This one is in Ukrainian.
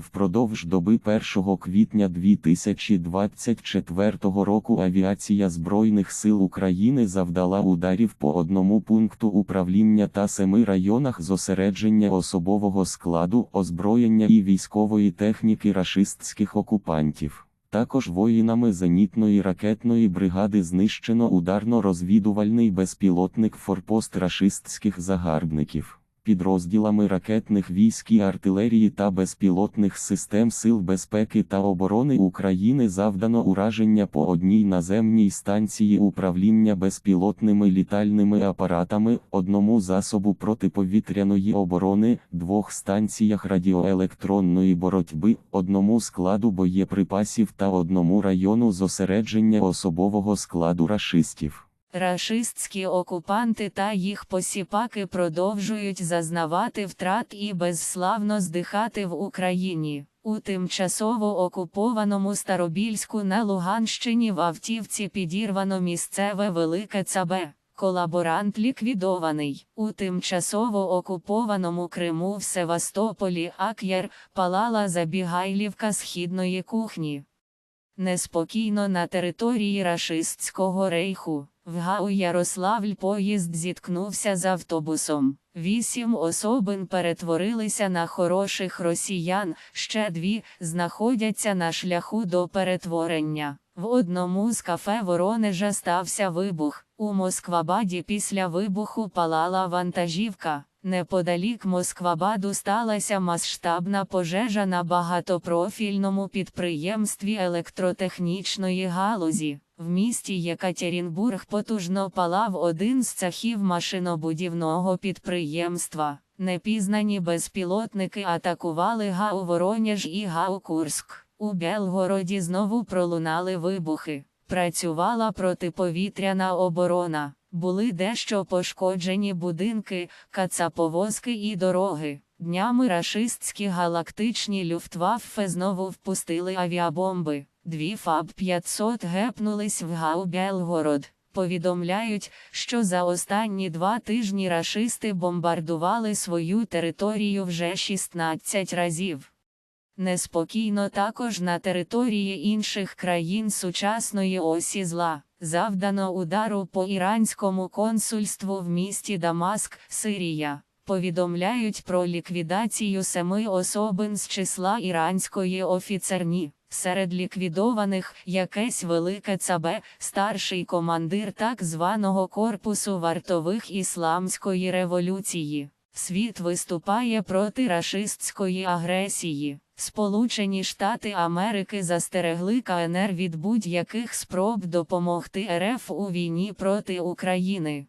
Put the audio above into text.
Впродовж доби 1 квітня 2024 року авіація Збройних сил України завдала ударів по одному пункту управління та семи районах зосередження особового складу, озброєння і військової техніки рашистських окупантів. Також воїнами зенітної ракетної бригади знищено ударно-розвідувальний безпілотник форпост рашистських загарбників. Підрозділами ракетних військ і артилерії та безпілотних систем Сил безпеки та оборони України завдано ураження по одній наземній станції управління безпілотними літальними апаратами, одному засобу протиповітряної оборони, двох станціях радіоелектронної боротьби, одному складу боєприпасів та одному району зосередження особового складу рашистів. Рашистські окупанти та їх посіпаки продовжують зазнавати втрат і безславно здихати в Україні. У тимчасово окупованому Старобільську на Луганщині в автівці підірвано місцеве велике цабе. Колаборант ліквідований. У тимчасово окупованому Криму в Севастополі Ак'єр палала забігайлівка східної кухні. Неспокійно на території рашистського рейху. В Гау Ярославль поїзд зіткнувся з автобусом. Вісім особин перетворилися на хороших росіян, ще дві знаходяться на шляху до перетворення. В одному з кафе Воронежа стався вибух. У Москвабаді після вибуху палала вантажівка. Неподалік Москвабаду сталася масштабна пожежа на багатопрофільному підприємстві електротехнічної галузі. В місті Єкатерінбург потужно палав один з цехів машинобудівного підприємства. Непізнані безпілотники атакували ГАУ Воронеж і ГАУ Курськ. У Белгороді знову пролунали вибухи. Працювала протиповітряна оборона. Були дещо пошкоджені будинки, кацаповозки і дороги. Днями рашистські галактичні люфтваффе знову впустили авіабомби. Дві ФАБ-500 гепнулись в Гау Белгород. Повідомляють, що за останні два тижні рашисти бомбардували свою територію вже 16 разів. Неспокійно також на території інших країн сучасної осі зла. Завдано удару по іранському консульству в місті Дамаск, Сирія. Повідомляють про ліквідацію семи особин з числа іранської офіцерні. Серед ліквідованих якесь велике цабе, старший командир так званого корпусу вартових ісламської революції. Світ виступає проти рашистської агресії. Сполучені Штати Америки застерегли КНР від будь-яких спроб допомогти РФ у війні проти України.